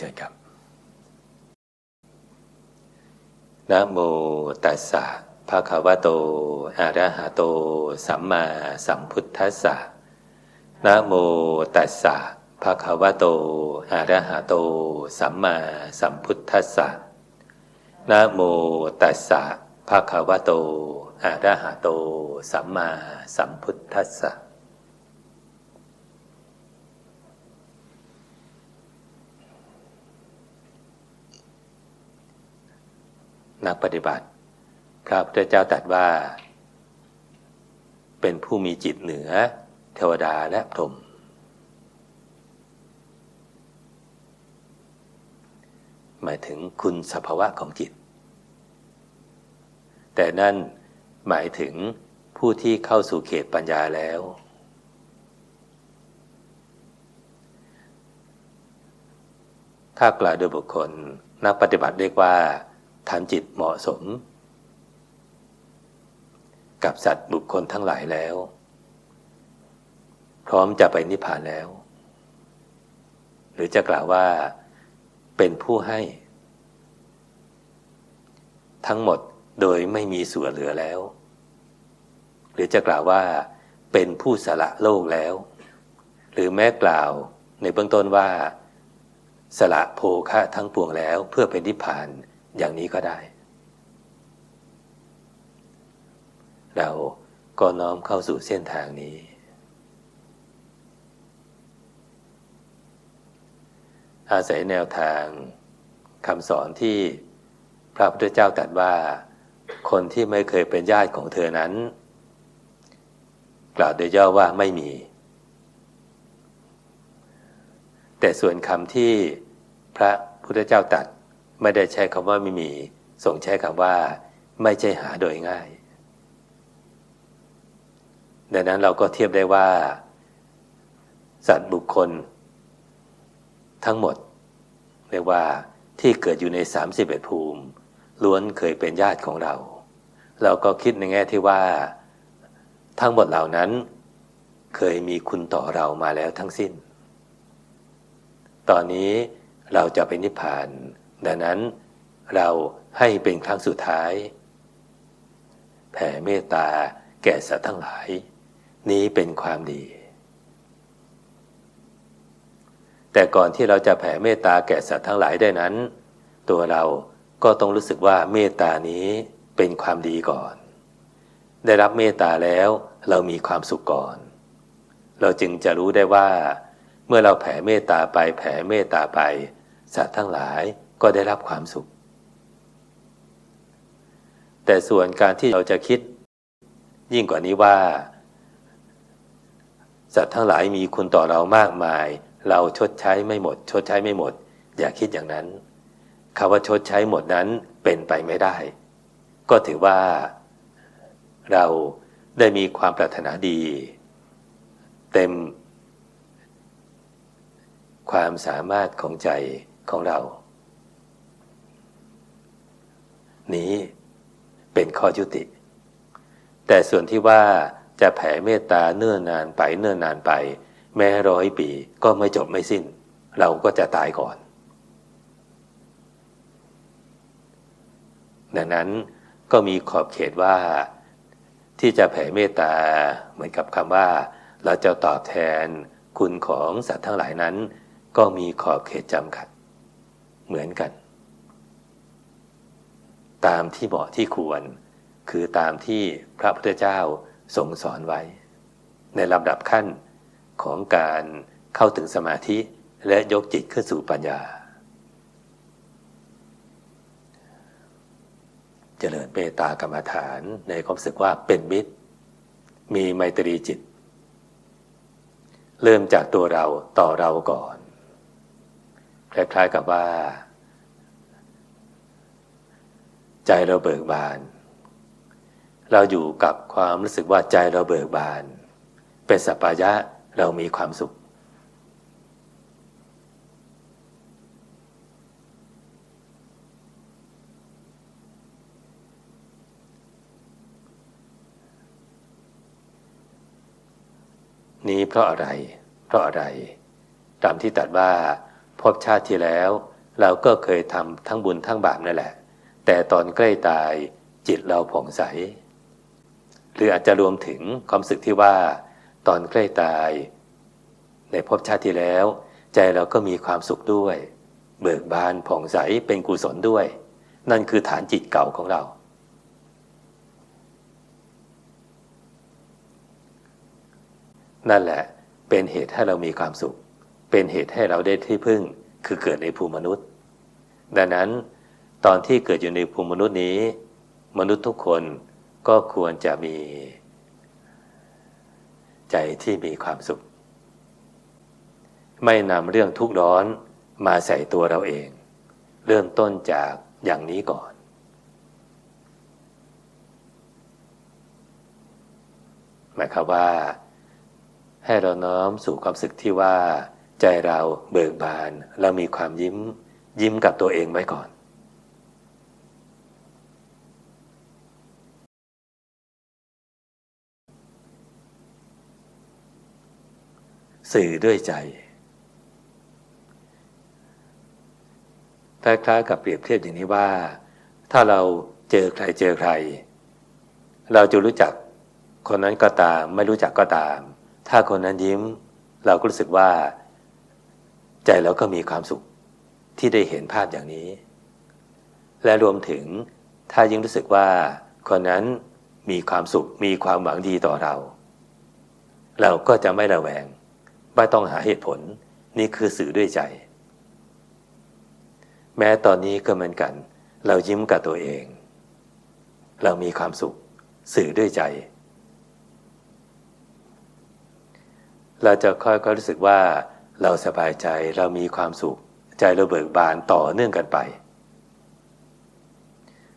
เชิญครับนะโมตัสสะภะคะวะโต อะระหะโต สัมมาสัมพุทธัสสะนะโมตัสสะภะคะวะโต อะระหะโต สัมมาสัมพุทธัสสะนะโมตัสสะภะคะวะโต อะระหะโต สัมมาสัมพุทธัสสะ นักปฏิบัติ พระพุทธเจ้าตรัสว่า เป็นผู้มีจิตเหนือ เทวดาและพรหมหมายถึงคุณสภาวะของจิต แต่นั่นหมายถึงผู้ที่เข้าสู่เขตปัญญาแล้ว ถ้ากล่าวโดยบุคคลนักปฏิบัติเรียกว่า ทำจิตเหมาะสม กับสัตว์บุคคลทั้งหลายแล้ว พร้อมจะไปนิพพานแล้ว หรือจะกล่าวว่าเป็นผู้ให้ ทั้งหมดโดยไม่มีส่วนเหลือแล้ว หรือจะกล่าวว่าเป็นผู้สละโลกแล้ว หรือแม้กล่าวในเบื้องต้นว่า สละโภคะทั้งปวงแล้วเพื่อเป็นนิพพาน อย่างนี้ก็ได้ เราก็น้อมเข้าสู่เส้นทางนี้ อาศัยแนวทางคำสอนที่พระพุทธเจ้าตรัสว่า คนที่ไม่เคยเป็นญาติของเธอนั้น กล่าวโดยย่อว่าไม่มี แต่ส่วนคำที่พระพุทธเจ้าตรัส ไม่ได้ใช้คำว่าไม่มีส่งใช้คำว่า ไม่ใช่หาโดยง่าย ดังนั้นเราก็เทียบได้ว่า สัตว์บุคคล ทั้งหมด เรียกว่าที่เกิดอยู่ใน 31 ภูมิ ล้วนเคยเป็นญาติของเรา เราก็คิดในแง่ที่ว่า ทั้งหมดเหล่านั้นเคยมีคุณต่อเรามาแล้วทั้งสิ้น ตอนนี้เราจะไปนิพพาน ดังนั้นเราให้เป็นครั้งสุดท้าย แผ่เมตตาแก่สัตว์ทั้งหลาย นี้เป็นความดี แต่ก่อนที่เราจะแผ่เมตตาแก่สัตว์ทั้งหลายได้นั้น ตัวเราก็ต้องรู้สึกว่าเมตตานี้เป็นความดีก่อน ได้รับเมตตาแล้วเรามีความสุขก่อน เราจึงจะรู้ได้ว่า เมื่อเราแผ่เมตตาไปแผ่เมตตาไปสัตว์ทั้งหลาย ก็ได้รับความสุข แต่ส่วนการที่เราจะคิด ยิ่งกว่านี้ว่า สัตว์ทั้งหลายมีคุณต่อเรามากมาย เราชดใช้ไม่หมด ชดใช้ไม่หมด อย่าคิดอย่างนั้นคำว่าชดใช้หมดนั้นเป็นไปไม่ได้ ก็ถือว่า เราได้มีความปรารถนาดี เต็ม ความสามารถของใจของเรา นี้เป็นข้อยุติ แต่ส่วนที่ว่าจะแผ่เมตตาเนื่อนานไปเนื่อนานไป แม้ร้อยปีก็ไม่จบไม่สิ้น เราก็จะตายก่อน ดังนั้นก็มีขอบเขตว่าที่จะแผ่เมตตาเหมือนกับคำว่า เราจะตอบแทนคุณของสัตว์ทั้งหลายนั้น ก็มีขอบเขตจำกัด เหมือนกัน ตามที่เหมาะที่ควร คือตามที่พระพุทธเจ้าทรงสอนไว้ ในลำดับขั้นของการเข้าถึงสมาธิและยกจิตขึ้นสู่ปัญญา เจริญเมตตากรรมฐานในความรู้สึกว่าเป็นมิตร มีไมตรีจิต เริ่มจากตัวเราต่อเราก่อน คล้ายๆกับว่า ใจเราเบิกบาน เราอยู่กับความรู้สึกว่าใจเราเบิกบาน เป็นสัพยะเรามีความสุข นี้เพราะอะไร เพราะอะไร ตามที่ตัดว่าเพพบชาติที่แล้ว เราก็เคยทำทั้งบุญทั้งบาปนั่นแหละ แต่ตอนใกล้ตายจิตเราผ่องใส หรืออาจจะรวมถึงความสึกที่ว่า ตอนใกล้ตาย ในภพชาติที่แล้ว ใจเราก็มีความสุขด้วย เบิกบานผ่องใสเป็นกุศลด้วย นั่นคือฐานจิตเก่าของเรานั่นแหละเป็นเหตุให้เรามีความสุข เป็นเหตุให้เราได้ที่พึ่งคือเกิดในภูมิมนุษย์ ดังนั้น ตอนที่เกิดอยู่ในภูมิมนุษย์นี้ มนุษย์ทุกคนก็ควรจะมีใจที่มีความสุข ไม่นำเรื่องทุกข์ร้อนมาใส่ตัวเราเอง เริ่มต้นจากอย่างนี้ก่อน หมายความว่า ให้เราน้อมสู่ความสึกที่ว่า ใจเราเบิกบาน เรามีความยิ้ม ยิ้มกับตัวเองไว้ก่อน สื่อด้วยใจคล้ายๆกับเปรียบเทียบอย่างนี้ว่า ถ้าเราเจอใครเจอใคร เราจะรู้จักคนนั้นก็ตาม ไม่รู้จักก็ตาม ถ้าคนนั้นยิ้ม เราก็รู้สึกว่า ใจเราก็มีความสุขที่ได้เห็นภาพอย่างนี้ และรวมถึงถ้ายิ่งรู้สึกว่า คนนั้นมีความสุขมีความหวังดีต่อเรา เราก็จะไม่ระแวง ไม่ต้องหาเหตุผล นี่คือสื่อด้วยใจ แม้ตอนนี้ก็เหมือนกัน เรายิ้มกับตัวเอง เรามีความสุข สื่อด้วยใจ เราจะค่อยๆรู้สึกว่าเราสบายใจเรามีความสุข ใจเราเบิกบานต่อเนื่องกันไป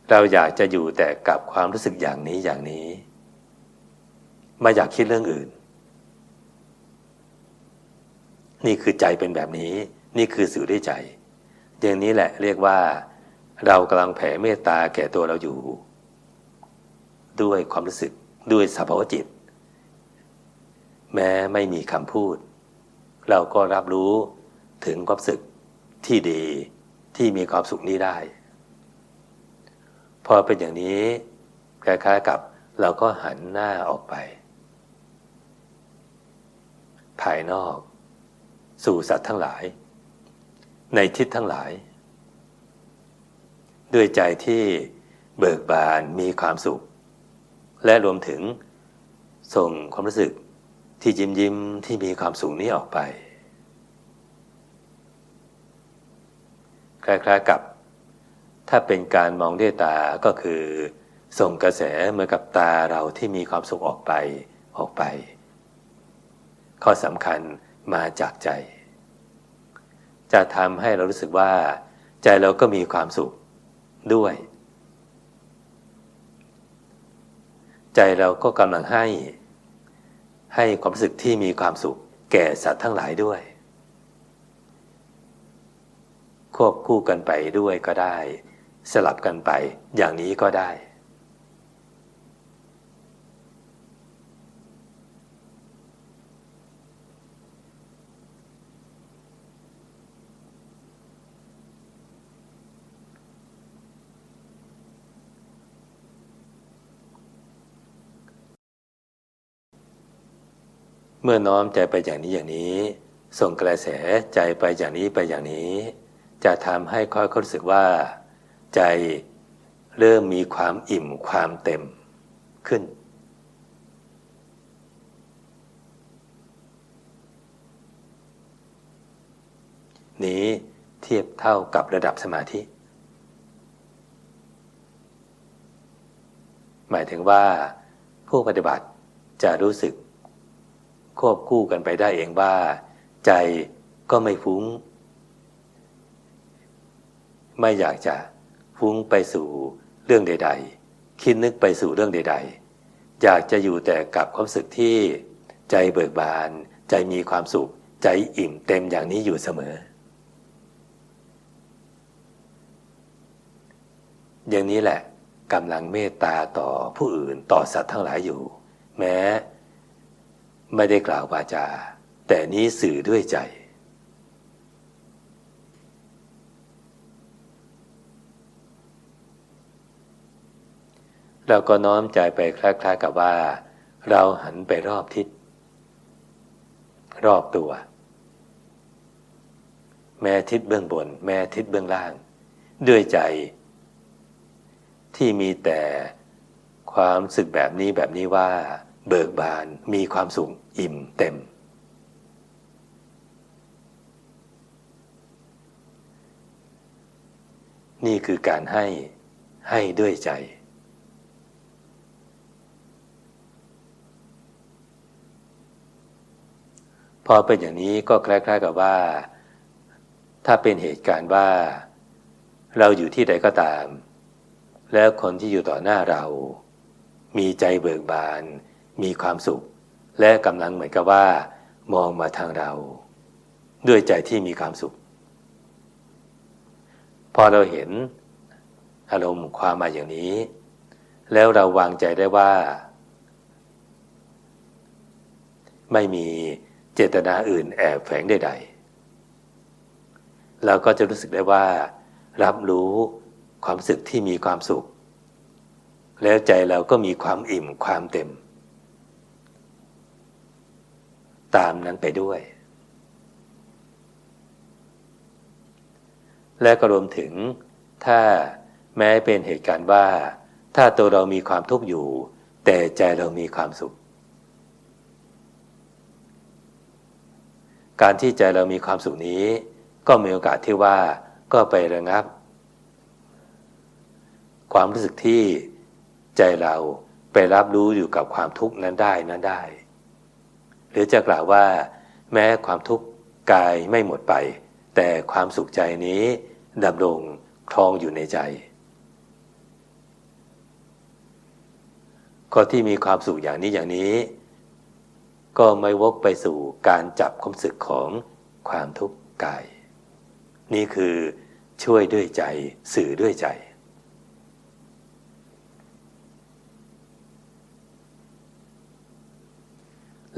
เราอยากจะอยู่แต่กับความรู้สึกอย่างนี้อย่างนี้ ไม่อยากคิดเรื่องอื่น นี่คือใจเป็นแบบนี้ นี่คือสื่อด้วยใจ อย่างนี้แหละเรียกว่า เรากำลังแผ่เมตตาแก่ตัวเราอยู่ ด้วยความรู้สึกด้วยสภาวะจิต แม้ไม่มีคำพูด เราก็รับรู้ถึงความสึกที่ดีที่มีความสุขนี้ได้ พอเป็นอย่างนี้คล้ายๆกับเราก็หันหน้าออกไป ภายนอก สู่สัตว์ทั้งหลาย ในทิศทั้งหลาย ด้วยใจที่เบิกบานมีความสุข และรวมถึงส่งความรู้สึกที่ยิ้มยิ้มที่มีความสุขนี้ออกไป คล้ายๆกับ ถ้าเป็นการมองด้วยตาก็คือ ส่งกระแสเหมือนกับตาเราที่มีความสุขออกไปออกไป ข้อสำคัญ มาจากใจ จะทำให้เรารู้สึกว่า ใจเราก็มีความสุขด้วย ใจเราก็กำลังให้ ให้ความรู้สึกที่มีความสุข แก่สัตว์ทั้งหลายด้วย ควบคู่กันไปด้วยก็ได้ สลับกันไปอย่างนี้ก็ได้ เมื่อน้อมใจไปอย่างนี้อย่างนี้ ส่งกระแสใจไปอย่างนี้ไปอย่างนี้ จะทำให้ค่อยรู้สึกว่า ใจเริ่มมีความอิ่มความเต็มขึ้น นี้เทียบเท่ากับระดับสมาธิ หมายถึงว่าผู้ปฏิบัติจะรู้สึก ควบคู่กันไปได้เองว่า ใจก็ไม่ฟุ้ง ไม่อยากจะฟุ้งไปสู่เรื่องใด ๆ คิดนึกไปสู่เรื่องใด ๆ อยากจะอยู่แต่กับความสึกที่ใจเบิกบาน ใจมีความสุข ใจอิ่มเต็มอย่างนี้อยู่เสมอ อย่างนี้แหละกำลังเมตตาต่อผู้อื่นต่อสัตว์ทั้งหลายอยู่ แม้ ไม่ได้กล่าววาจา แต่นี้สื่อด้วยใจ เราก็น้อมใจไปคล้ายๆกับว่า เราหันไปรอบทิศ รอบตัว แม่ทิศเบื้องบน แม่ทิศเบื้องล่าง ด้วยใจ ที่มีแต่ความสึกแบบนี้แบบนี้ว่า เบิกบานมีความสุขอิ่มเต็ม นี่คือการให้ให้ด้วยใจ พอเป็นอย่างนี้ก็คล้ายๆกับว่า ถ้าเป็นเหตุการณ์ว่า เราอยู่ที่ใดก็ตาม แล้วคนที่อยู่ต่อหน้าเรา มีใจเบิกบาน มีความสุข และกำลังเหมือนกับว่า มองมาทางเรา ด้วยใจที่มีความสุข พอเราเห็นอารมณ์ความมาอย่างนี้ แล้วเราวางใจได้ว่า ไม่มีเจตนาอื่นแอบแฝงใดๆเราก็จะรู้สึกได้ว่า รับรู้ความสึกที่มีความสุข แล้วใจเราก็มีความอิ่มความเต็ม ตามนั้นไปด้วย และก็รวมถึง ถ้าแม้เป็นเหตุการณ์ว่า ถ้าตัวเรามีความทุกข์อยู่ แต่ใจเรามีความสุข การที่ใจเรามีความสุขนี้ ก็มีโอกาสที่ว่าก็ไประงับ ความรู้สึกที่ใจเราไปรับรู้อยู่กับความทุกข์นั้นได้นั้นได้ หรือจะกล่าวว่าแม้ความทุกข์กายไม่หมดไป แต่ความสุขใจนี้ดำรงคลองอยู่ในใจคนที่มีความสุขอย่างนี้อย่างนี้ ก็ไม่วกไปสู่การจับความสึกของความทุกข์กาย นี่คือช่วยด้วยใจสื่อด้วยใจ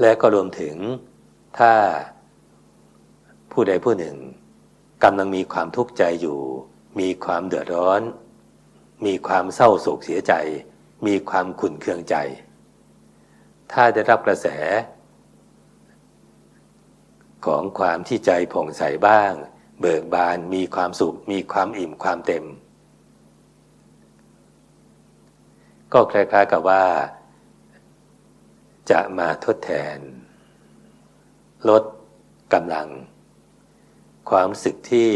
และก็รวมถึงถ้าผู้ใดผู้หนึ่งกำลังมีความทุกข์ใจอยู่ มีความเดือดร้อน มีความเศร้าโศกเสียใจ มีความขุ่นเคืองใจ ถ้าได้รับกระแส ของความที่ใจผ่องใสบ้าง เบิกบานมีความสุข มีความอิ่มความเต็ม ก็คล้ายๆกับว่า จะมาทดแทน ลดกำลัง ความสึกที่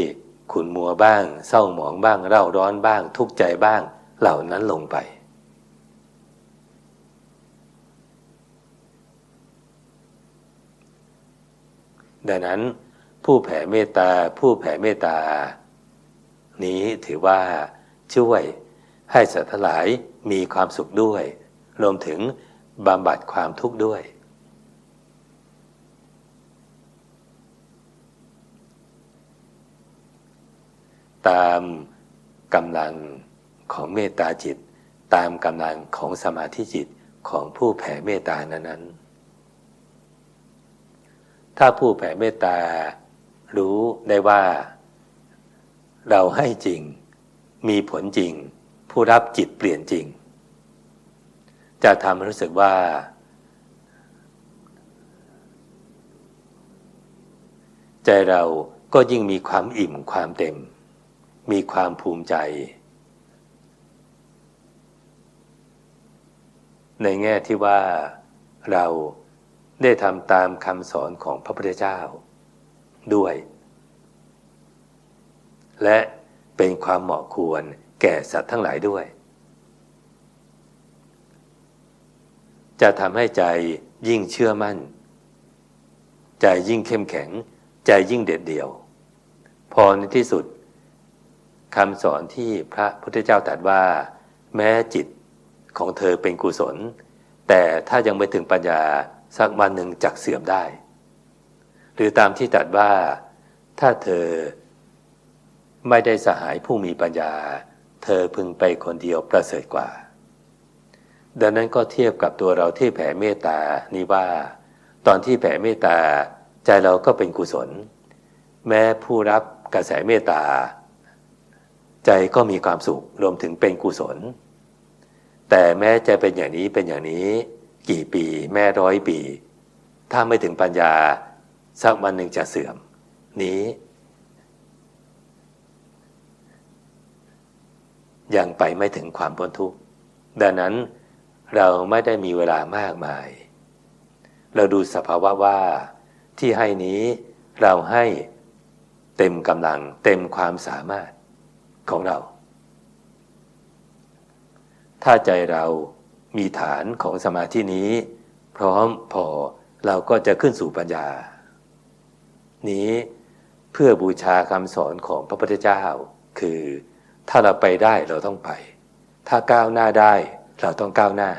ขุนมัวบ้าง เศร้าหมองบ้าง เร่าร้อนบ้าง ทุกข์ใจบ้าง เหล่านั้นลงไป ดังนั้นผู้แผ่เมตตาผู้แผ่เมตตา นี้ถือว่าช่วยให้สัตว์ทั้งหลายมีความสุขด้วย รวมถึง บำบัดความทุกข์ด้วย ตามกำลังของเมตตาจิต ตามกำลังของสมาธิจิตของผู้แผ่เมตตานั้นถ้าผู้แผ่เมตตารู้ได้ว่า เราให้จริง มีผลจริง ผู้รับจิตเปลี่ยนจริง จะทำให้รู้สึกว่า ใจเราก็ยิ่งมีความอิ่มความเต็ม มีความภูมิใจ ในแง่ที่ว่าเราได้ทำตามคำสอนของพระพุทธเจ้าด้วย และเป็นความเหมาะควรแก่สัตว์ทั้งหลายด้วย จะทำให้ใจยิ่งเชื่อมั่น ใจยิ่งเข้มแข็ง ใจยิ่งเด็ดเดี่ยว พอในที่สุดคำสอนที่พระพุทธเจ้าตรัสว่า แม้จิตของเธอเป็นกุศล แต่ถ้ายังไม่ถึงปัญญาสักวันหนึ่งจักเสื่อมได้ หรือตามที่ตัดว่าถ้าเธอไม่ได้สหายผู้มีปัญญา เธอพึงไปคนเดียวประเสริฐกว่า ดังนั้นก็เทียบกับตัวเราที่แผ่เมตตานี่ว่า ตอนที่แผ่เมตตาใจเราก็เป็นกุศล แม้ผู้รับกระแสเมตตา ใจก็มีความสุขรวมถึงเป็นกุศล แต่แม้จะเป็นอย่างนี้เป็นอย่างนี้ กี่ปีแม่ร้อยปี ถ้าไม่ถึงปัญญาสักวันหนึ่งจะเสื่อม นี้ยังไปไม่ถึงความพ้นทุกข์ดังนั้น เราไม่ได้มีเวลามากมาย เราดูสภาวะว่าที่ให้นี้เราให้เต็มกำลังเต็มความสามารถของเรา ถ้าใจเรามีฐานของสมาธินี้ พร้อมพอเราก็จะขึ้นสู่ปัญญา นี้เพื่อบูชาคำสอนของพระพุทธเจ้า คือถ้าเราไปได้เราต้องไป ถ้าก้าวหน้าได้ เราต้องก้าวหน้า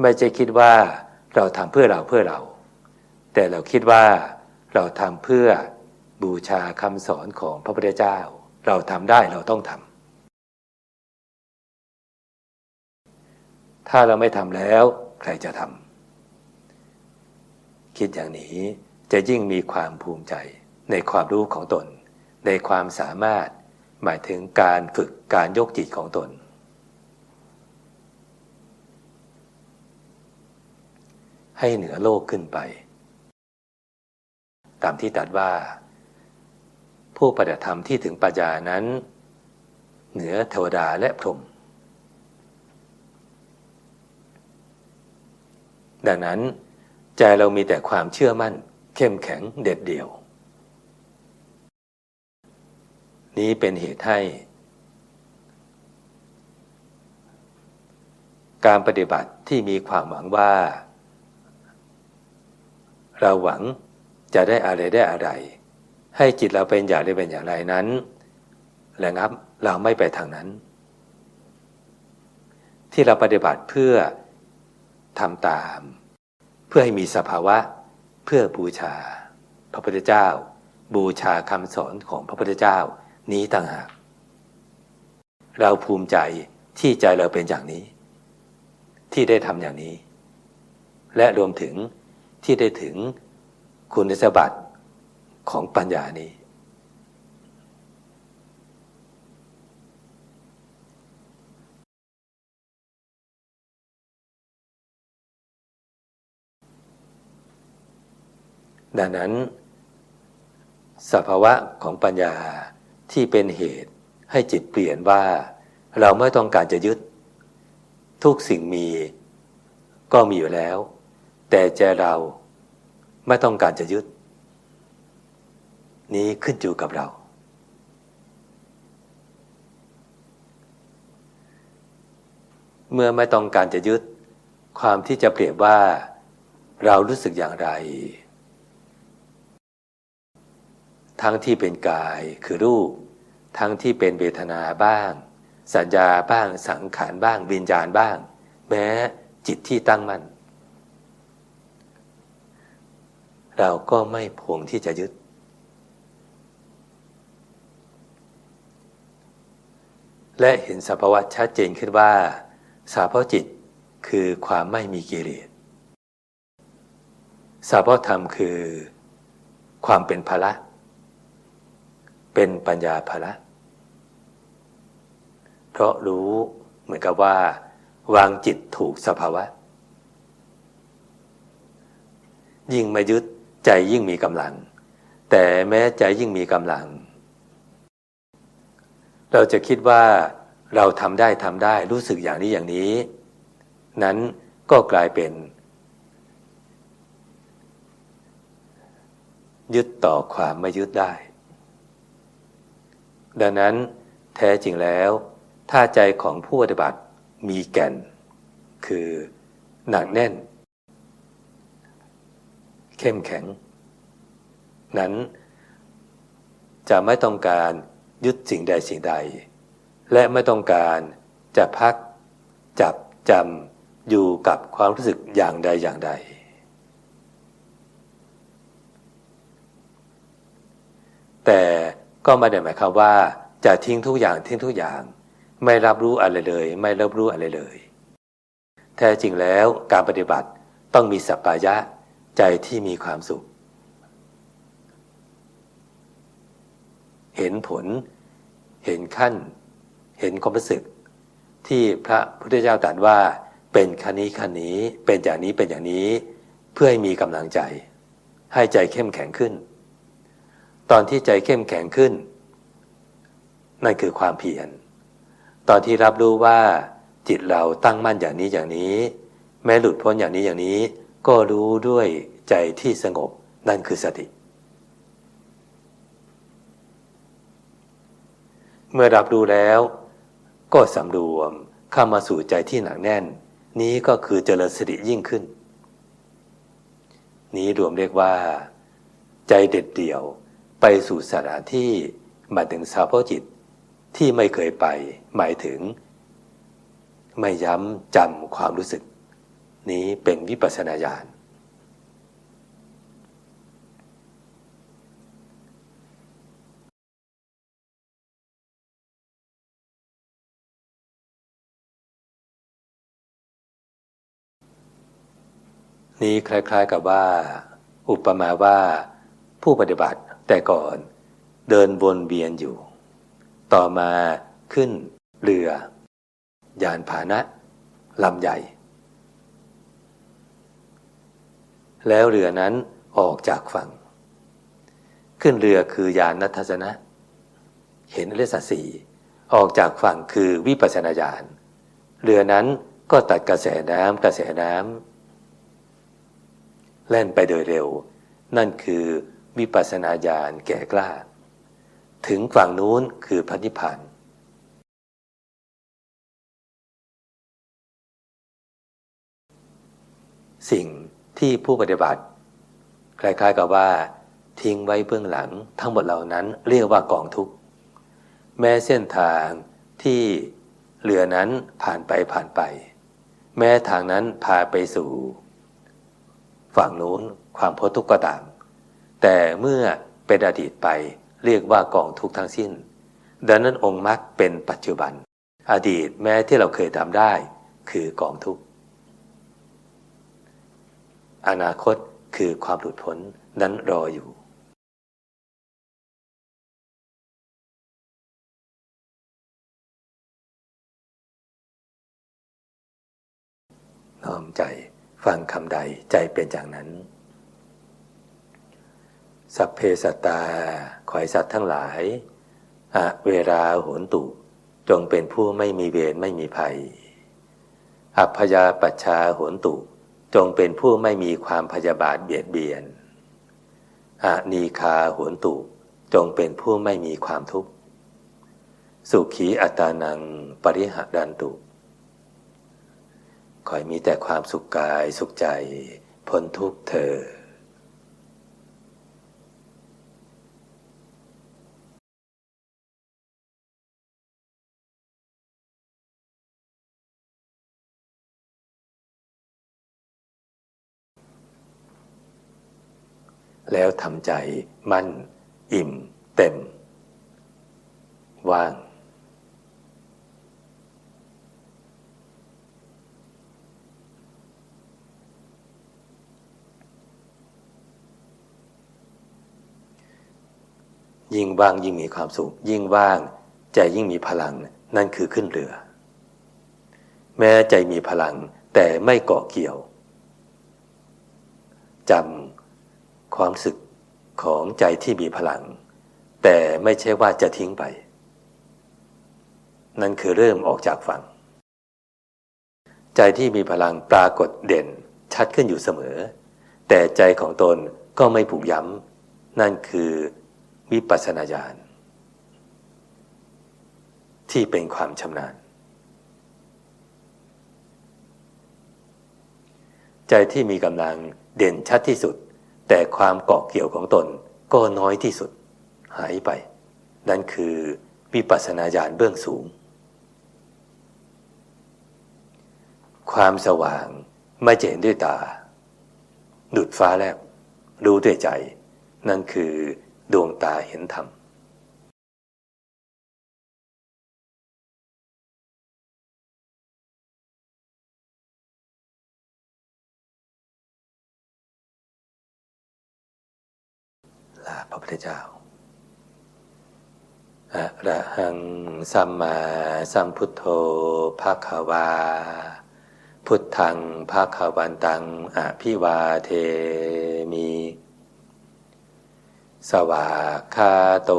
ไม่ใช่คิดว่าเราทำเพื่อเราเพื่อเรา แต่เราคิดว่าเราทำเพื่อบูชาคำสอนของพระพุทธเจ้า เราทำได้เราต้องทำถ้าเราไม่ทำแล้วใครจะทำคิดอย่างนี้จะยิ่งมีความภูมิใจในความรู้ของตน ในความสามารถหมายถึงการฝึกการยกจิตของตน ให้เหนือโลกขึ้นไป ตามที่ตรัสว่า ผู้ปฏิธรรมที่ถึงปัญญานั้น เหนือเทวดาและพรหมดังนั้นใจเรามีแต่ความเชื่อมั่น เข้มแข็งเด็ดเดี่ยว นี้เป็นเหตุให้ การปฏิบัติที่มีความหวังว่า เราหวังจะได้อะไรได้อะไร ให้จิตเราเป็นอย่างไรเป็นอย่างไรนั้นระงับเราไม่ไปทางนั้น ที่เราปฏิบัติเพื่อทำตาม เพื่อให้มีสภาวะเพื่อบูชา พระพุทธเจ้า บูชาคำสอนของพระพุทธเจ้านี้ต่างหากเราภูมิใจที่ใจเราเป็นอย่างนี้ ที่ได้ทำอย่างนี้ และรวมถึง ที่ได้ถึงคุณสมบัติของปัญญานี้ ดังนั้นสภาวะของปัญญาที่เป็นเหตุให้จิตเปลี่ยนว่า เราไม่ต้องการจะยึด ทุกสิ่งมีก็มีอยู่แล้ว แต่ใจเราไม่ต้องการจะยึด นี้ขึ้นอยู่กับเรา เมื่อไม่ต้องการจะยึด ความที่จะเปรียบว่า เรารู้สึกอย่างไร ทั้งที่เป็นกายคือรูป ทั้งที่เป็นเวทนาบ้าง สัญญาบ้างสังขารบ้าง วิญญาณบ้าง แม้จิตที่ตั้งมั่น เราก็ไม่พวงที่จะยึด และเห็นสภาวะชัดเจนขึ้นว่า สาภาวจิตคือความไม่มีกิเลสสาภาวธรรมคือ ความเป็นภละ เป็นปัญญาภละ เพราะรู้เหมือนกับว่า วางจิตถูกสภาวะยิ่งไม่ยึด ใจยิ่งมีกำลัง แต่แม้ใจยิ่งมีกำลัง เราจะคิดว่าเราทำได้ทำได้รู้สึกอย่างนี้อย่างนี้ นั้นก็กลายเป็น ยึดต่อความไม่ยึดได้ ดังนั้นแท้จริงแล้ว ถ้าใจของผู้ปฏิบัติมีแก่น คือหนักแน่น เข้มแข็ง นั้นจะไม่ต้องการยึดสิ่งใดสิ่งใด และไม่ต้องการจะพักจับจำอยู่กับความรู้สึกอย่างใดอย่างใด แต่ก็ไม่ได้หมายความว่า จะทิ้งทุกอย่างทิ้งทุกอย่าง ไม่รับรู้อะไรเลย ไม่รับรู้อะไรเลย แท้จริงแล้วการปฏิบัติต้องมีสัปปายะ ใจที่มีความสุข เห็นผล เห็นขั้น เห็นความรู้สึก ที่พระพุทธเจ้าตรัสว่าเป็นคันนี้คันนี้ เป็นอย่างนี้เป็นอย่างนี้ เพื่อให้มีกำลังใจ ให้ใจเข้มแข็งขึ้น ตอนที่ใจเข้มแข็งขึ้น นั่นคือความเพียร ตอนที่รับรู้ว่าจิตเราตั้งมั่นอย่างนี้อย่างนี้ แม้หลุดพ้นอย่างนี้อย่างนี้ ก็รู้ด้วยใจที่สงบนั่นคือสติ เมื่อรับรู้แล้ว ก็สำรวมเข้ามาสู่ใจที่หนักแน่น นี้ก็คือเจริญสติยิ่งขึ้น นี้รวมเรียกว่า ใจเด็ดเดี่ยวไปสู่สถานที่มาถึงสาพจิตที่ไม่เคยไป หมายถึง ไม่ย้ำจำความรู้สึก นี้เป็นวิปัสสนาญาณนี้คล้าย ๆกับว่า อุปมาว่าผู้ปฏิบัติแต่ก่อนเดินวนเวียนอยู่ ต่อมาขึ้นเรือ ยานพาหนะลำใหญ่ แล้วเรือนั้นออกจากฝั่ง ขึ้นเรือคือยานนัทสนะ เห็นอริสัสีออกจากฝั่งคือวิปัสนาญาณเรือนั้นก็ตัดกระแสน้ำกระแสน้ำแล่นไปโดยเร็ว นั่นคือวิปัสนาญาณแก่กล้า ถึงฝั่งนู้นคือพระนิพพานสิ่ง ที่ผู้ปฏิบัติ คล้ายๆกับว่า ทิ้งไว้เบื้องหลังทั้งหมดเหล่านั้นเรียกว่ากองทุกข์แม้เส้นทางที่เรือนั้นผ่านไปผ่านไป แม้ทางนั้นพาไปสู่ ฝั่งนู้นความพ้นทุกข์ก็ตาม แต่เมื่อเป็นอดีตไปเรียกว่ากองทุกข์ทั้งสิ้น ดังนั้นองค์มรรคเป็นปัจจุบัน อดีตแม้ที่เราเคยทำได้คือกองทุกข์ อนาคตคือความหลุดพ้นนั้นรออยู่น้อมใจฟังคำใดใจเป็นอย่างนั้น สัพเพสัตตาขอยสัตว์ทั้งหลายอะเวลาโหนตุ จงเป็นผู้ไม่มีเวรไม่มีภัย อัพยาปัชชาโหนตุ จงเป็นผู้ไม่มีความพยาบาทเบียดเบียนอานีคาหวนตุจงเป็นผู้ไม่มีความทุกข์ สุขีอัตานังปริหดันตุ ขอให้มีแต่ความสุขกายสุขใจ พ้นทุกเธอ แล้วทำใจมั่น อิ่ม เต็ม ว่าง ยิ่งว่างยิ่งมีความสุข ยิ่งว่างใจยิ่งมีพลังนั่นคือขึ้นเรือ แม้ใจมีพลังแต่ไม่เกาะเกี่ยวจำ ความสึกของใจที่มีพลัง แต่ไม่ใช่ว่าจะทิ้งไป นั่นคือเริ่มออกจากฝั่ง ใจที่มีพลังปรากฏเด่นชัดขึ้นอยู่เสมอ แต่ใจของตนก็ไม่ผูกย้ำ นั่นคือวิปัสสนาญาณที่เป็นความชำนาญ ใจที่มีกำลังเด่นชัดที่สุด แต่ความเกาะเกี่ยวของตนก็น้อยที่สุด หายไป นั่นคือวิปัสสนาญาณเบื้องสูง ความสว่างไม่เจนด้วยตา ดุดฟ้าแลบรู้ด้วยใจ นั่นคือดวงตาเห็นธรรม พระพุทธเจ้าอะระหังสัมมาสัมพุทโธภาควา พุทธังภาควันตังอภิวาเทมิสวากขาโต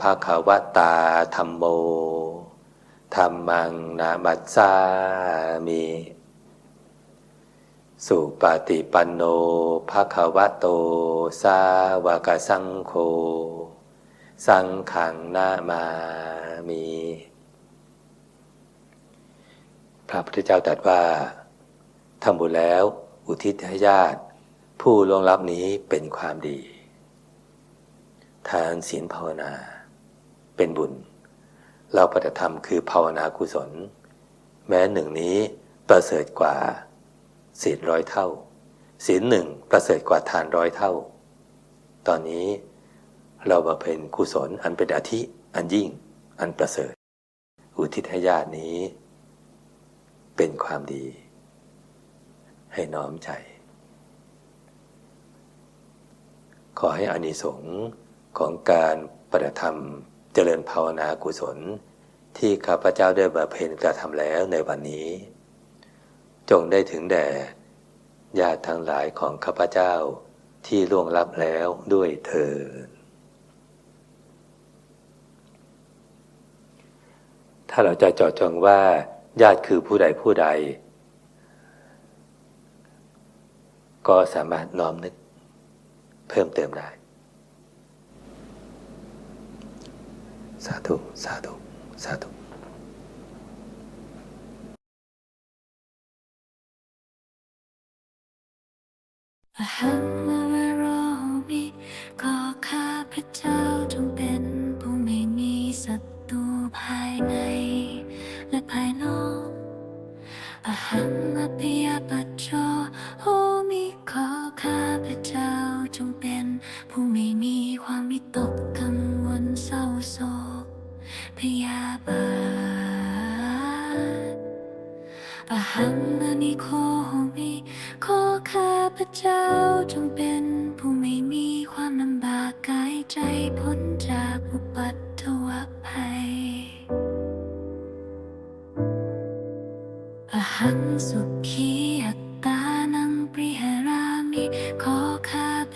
ภาควตาธรรมโมธรรมังนามัสสามิ สุปฏิปันโนภาควะโต สาวกสังโฆ สังขังนามามี พระพุทธเจ้าตรัสว่าทำบุญแล้ว อุทิศให้ญาติ ผู้ล่วงลับนี้เป็นความดี ทานศีลภาวนา เป็นบุญ เราปฏิธรรมคือภาวนากุศล แม้หนึ่งนี้ประเสริฐกว่า ศีลร้อยเท่า ศีลหนึ่งประเสริฐกว่าทานร้อยเท่า ตอนนี้เราบำเพ็ญกุศลอันเป็นอาทิอันยิ่งอันประเสริฐ อุทิศให้ญาตินี้ เป็นความดี ให้น้อมใจ ขอให้อานิสงส์ของการปฏิธรรมเจริญภาวนากุศล ที่ข้าพเจ้าได้บำเพ็ญกระทำแล้วในวันนี้ จงได้ถึงแด่ญาติทั้งหลายของข้าพเจ้าที่ล่วงลับแล้วด้วยเถิดถ้าเราจะเจาะจงว่าญาติคือผู้ใดผู้ใด ก็สามารถน้อมนึกเพิ่มเติมได้ สาธุ สาธุ สาธุ อหั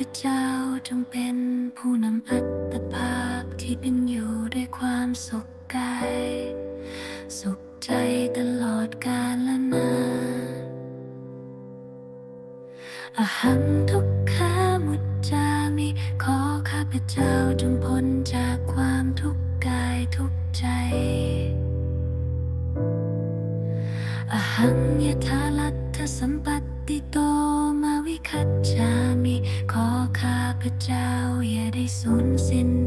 ข้าพเจ้าจงเป็นผู้นำอัตภาพที่เป็นอยู่ด้วยความสุขกาย สุขใจตลอดกาลนานอหังทุกขามุจจามิขอข้าพเจ้าจงพ้นจากความทุกข์กายทุกใจอหังยถาลัทธสัมป พเจ้าอ